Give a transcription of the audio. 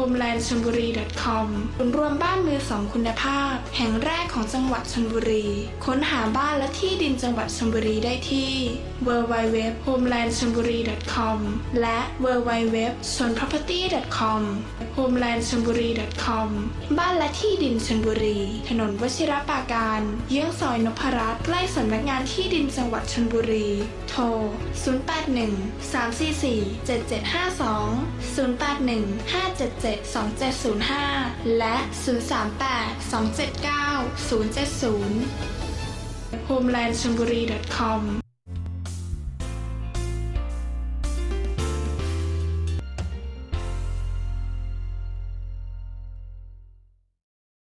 homelandchonburi.com ศูนย์รวมบ้านมือสองคุณภาพ แห่งแรกของจังหวัดชลบุรี ค้นหาบ้านและที่ดินจังหวัดชลบุรีได้ที่ www.homelandchonburi.com และ www.sonproperty.com homelandchonburi.com บ้านและที่ดินชลบุรี ถนนวชิรปราการ เยื้องซอยนพรัตน์ใกล้สำนักงานที่ดินจังหวัดชลบุรี โทร 081 344 7752 081 577 2705 และ 038 279 070 homelandchonburi.com